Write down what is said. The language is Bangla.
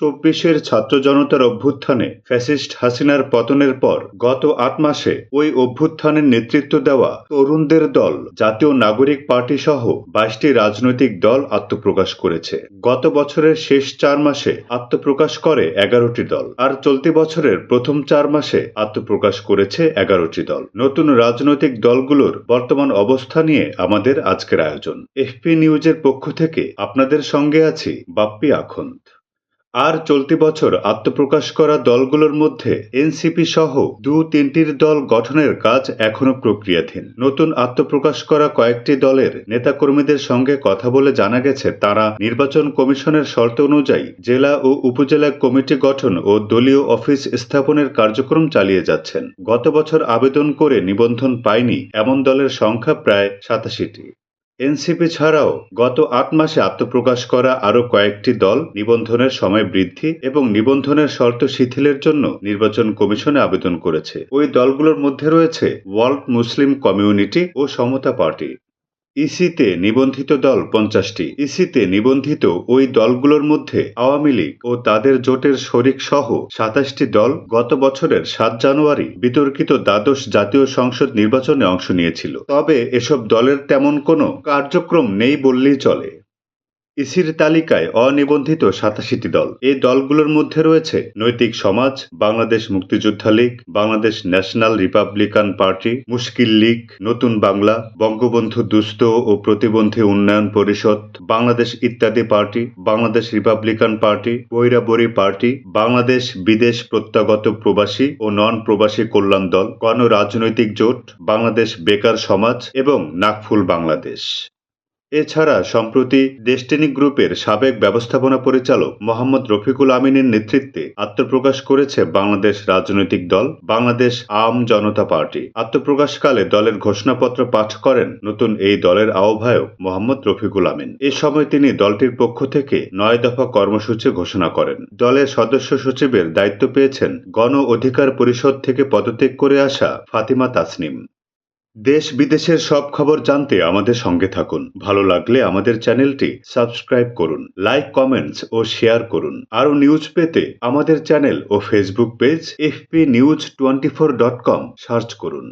চব্বিশের ছাত্র জনতার অভ্যুত্থানে ফ্যাসিস্ট হাসিনার পতনের পর গত আট মাসে ওই অভ্যুত্থানের নেতৃত্ব দেওয়া তরুণদের দল, জাতীয় নাগরিক পার্টি সহ বাইশটি রাজনৈতিক দল আত্মপ্রকাশ করেছে। গত বছরের শেষ চার মাসে আত্মপ্রকাশ করে এগারোটি দল, আর চলতি বছরের প্রথম চার মাসে আত্মপ্রকাশ করেছে এগারোটি দল। নতুন রাজনৈতিক দলগুলোর বর্তমান অবস্থা নিয়ে আমাদের আজকের আয়োজন। এফপি নিউজের পক্ষ থেকে আপনাদের সঙ্গে আছি বাপ্পি আখন্দ। আর চলতি বছর আত্মপ্রকাশ করা দলগুলোর মধ্যে এনসিপি সহ দু তিনটির দল গঠনের কাজ এখনও প্রক্রিয়াধীন। নতুন আত্মপ্রকাশ করা কয়েকটি দলের নেতাকর্মীদের সঙ্গে কথা বলে জানা গেছে, তারা নির্বাচন কমিশনের শর্ত অনুযায়ী জেলা ও উপজেলা কমিটি গঠন ও দলীয় অফিস স্থাপনের কার্যক্রম চালিয়ে যাচ্ছেন। গত বছর আবেদন করে নিবন্ধন পায়নি এমন দলের সংখ্যা প্রায় সাতাশিটি। এনসিপি ছাড়াও গত আট মাসে আত্মপ্রকাশ করা আরও কয়েকটি দল নিবন্ধনের সময় বৃদ্ধি এবং নিবন্ধনের শর্ত শিথিলের জন্য নির্বাচন কমিশনে আবেদন করেছে। ওই দলগুলোর মধ্যে রয়েছে ওয়ার্ল্ড মুসলিম কমিউনিটি ও সমতা পার্টি। ইসিতে নিবন্ধিত দল পঞ্চাশটি। ইসিতে নিবন্ধিত ওই দলগুলোর মধ্যে আওয়ামী লীগ ও তাদের জোটের শরিক সহ সাতাশটি দল গত বছরের সাত জানুয়ারি বিতর্কিত দ্বাদশ জাতীয় সংসদ নির্বাচনে অংশ নিয়েছিল। তবে এসব দলের তেমন কোনো কার্যক্রম নেই বললেই চলে। ইসির তালিকায় অনিবন্ধিত সাতাশিটি দল। এই দলগুলোর মধ্যে রয়েছে নৈতিক সমাজ, বাংলাদেশ মুক্তিযোদ্ধা league, Bangladesh national republican party, মুশকিল লীগ, নতুন বাংলা, বঙ্গবন্ধু দুস্থ ও প্রতিবন্ধী উন্নয়ন পরিষদ, বাংলাদেশ ইত্যাদি পার্টি, বাংলাদেশ রিপাবলিকান পার্টি, বৈরাবরী পার্টি, বাংলাদেশ বিদেশ প্রত্যাগত প্রবাসী ও নন প্রবাসী কল্যাণ দল গণ রাজনৈতিক জোট, বাংলাদেশ বেকার সমাজ এবং নাগফুল বাংলাদেশ। এছাড়া সম্প্রতি ডেস্টিনি গ্রুপের সাবেক ব্যবস্থাপনা পরিচালক মোহাম্মদ রফিকুল আমিনের নেতৃত্বে আত্মপ্রকাশ করেছে বাংলাদেশ রাজনৈতিক দল, বাংলাদেশ আম জনতা পার্টি। আত্মপ্রকাশকালে দলের ঘোষণাপত্র পাঠ করেন নতুন এই দলের আহ্বায়ক মোহাম্মদ রফিকুল আমিন। এ সময় তিনি দলটির পক্ষ থেকে নয় দফা কর্মসূচি ঘোষণা করেন। দলের সদস্য সচিবের দায়িত্ব পেয়েছেন গণ অধিকার পরিষদ থেকে পদত্যাগ করে আসা ফাতিমা তাসনিম। দেশ বিদেশের সব খবর জানতে আমাদের সঙ্গে থাকুন। ভালো লাগলে আমাদের চ্যানেলটি সাবস্ক্রাইব করুন, লাইক, কমেন্টস ও শেয়ার করুন। আরও নিউজ পেতে আমাদের চ্যানেল ও Facebook page FP news twenty four dot com search করুন।